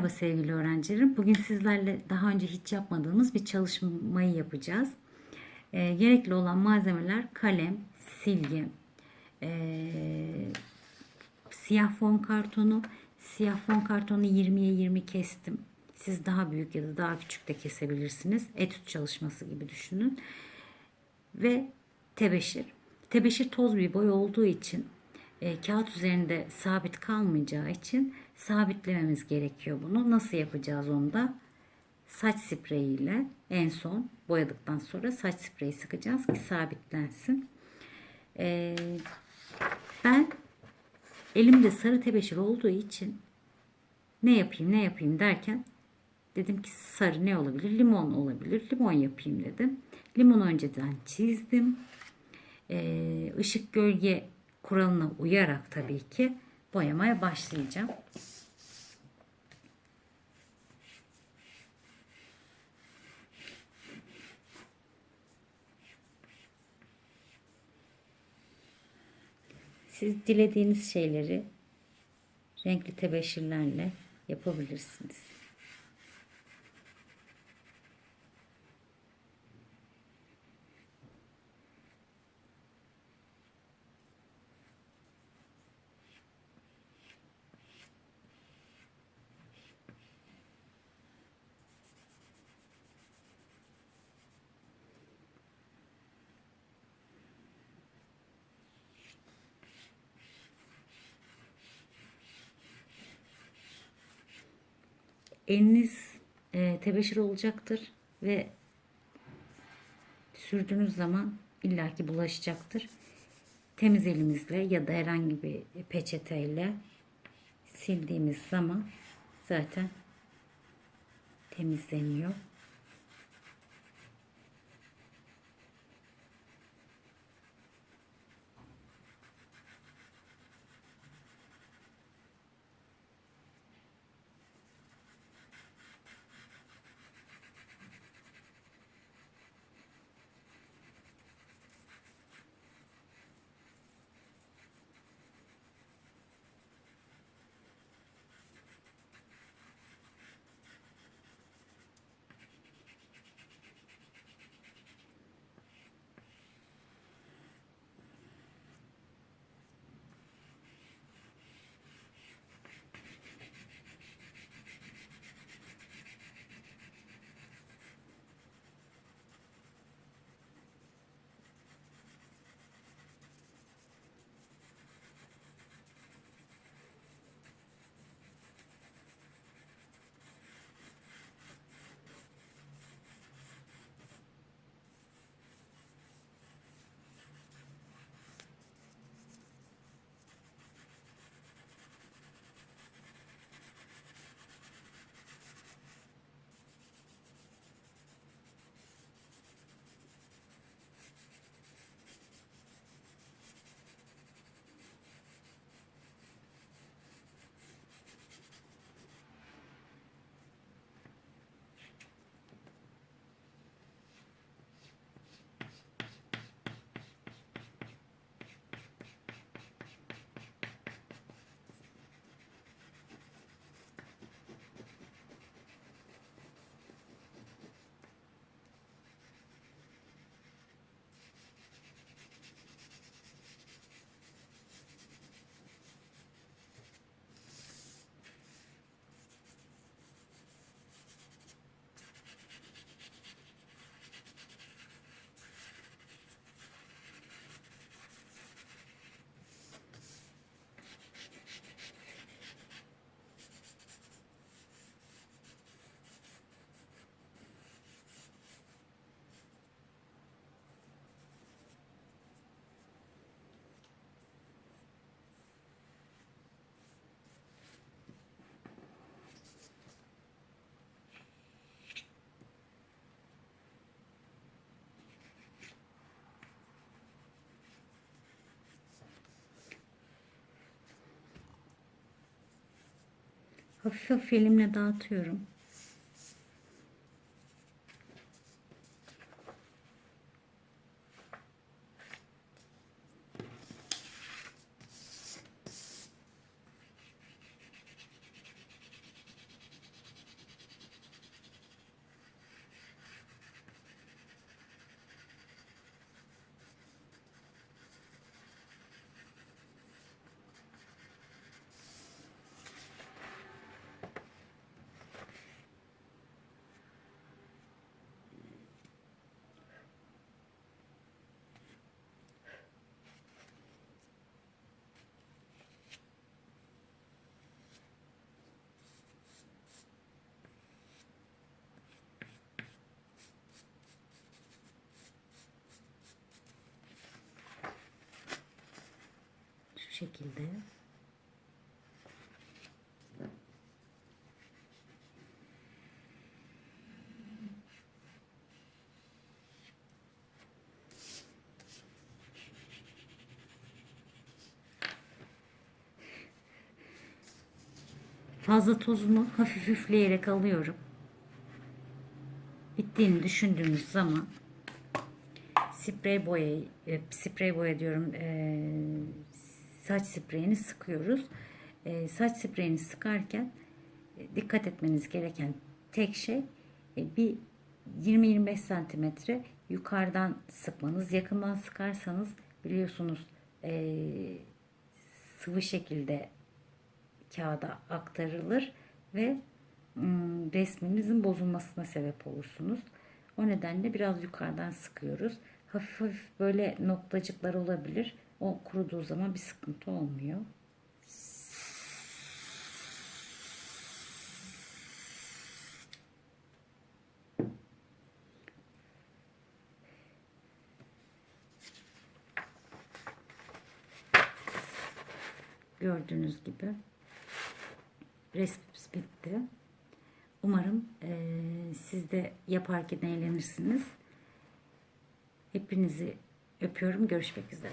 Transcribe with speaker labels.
Speaker 1: Merhaba sevgili öğrencilerim. Bugün sizlerle daha önce hiç yapmadığımız bir çalışmayı yapacağız. Ee, gerekli olan malzemeler kalem, silgi, ee, siyah fon kartonu. Siyah fon kartonu 20'ye 20 kestim. Siz daha büyük ya da daha küçük de kesebilirsiniz. Etüt çalışması gibi düşünün. Ve tebeşir. Tebeşir toz bir boy olduğu için e, kağıt üzerinde sabit kalmayacağı için sabitlememiz gerekiyor bunu. Nasıl yapacağız onu da? Saç spreyiyle en son boyadıktan sonra saç spreyi sıkacağız ki sabitlensin. E, ben elimde sarı tebeşir olduğu için ne yapayım ne yapayım derken dedim ki sarı ne olabilir? Limon olabilir. Limon yapayım dedim. Limonu önceden çizdim. Ee, ışık gölge kuralına uyarak tabii ki boyamaya başlayacağım. Siz dilediğiniz şeyleri renkli tebeşirlerle yapabilirsiniz. Eliniz e, tebeşir olacaktır ve sürdüğünüz zaman illaki bulaşacaktır. Temiz elimizle ya da herhangi bir peçeteyle sildiğimiz zaman zaten temizleniyor. Hafif hafif elimle dağıtıyorum. Şekilde. Fazla tozunu hafif üfleyerek alıyorum. Bittiğini düşündüğümüz zaman sprey boya, e, sprey boya diyorum, e, saç spreyini sıkıyoruz. E, saç spreyini sıkarken e, dikkat etmeniz gereken tek şey e, bir 20-25 santimetre yukarıdan sıkmanız. Yakından sıkarsanız biliyorsunuz e, sıvı şekilde kağıda aktarılır ve resminizin bozulmasına sebep olursunuz. O nedenle biraz yukarıdan sıkıyoruz. Hafif hafif böyle noktacıklar olabilir. O kuruduğu zaman bir sıkıntı olmuyor. Gördüğünüz gibi resmimiz bitti. Umarım eee, siz de yaparken eğlenirsiniz. Hepinizi öpüyorum. Görüşmek üzere.